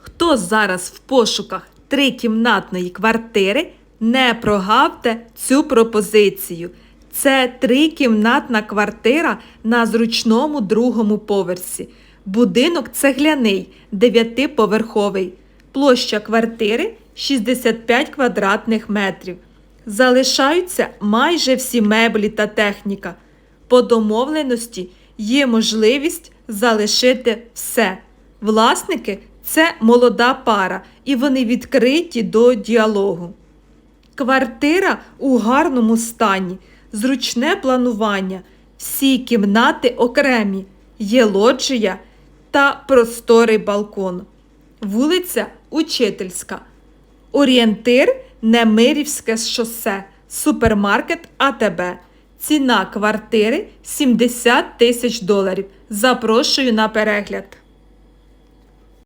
Хто зараз в пошуках трикімнатної квартири, не прогавте цю пропозицію. Це трикімнатна квартира на зручному другому поверсі. Будинок цегляний, дев'ятиповерховий. Площа квартири 65 квадратних метрів. Залишаються майже всі меблі та техніка. По домовленості є можливість залишити все. Власники це молода пара, і вони відкриті до діалогу. Квартира у гарному стані, зручне планування, всі кімнати окремі, є лоджія та просторий балкон. Вулиця Учительська. Орієнтир Немирівське шосе, супермаркет АТБ. Ціна квартири 70 тисяч доларів. Запрошую на перегляд.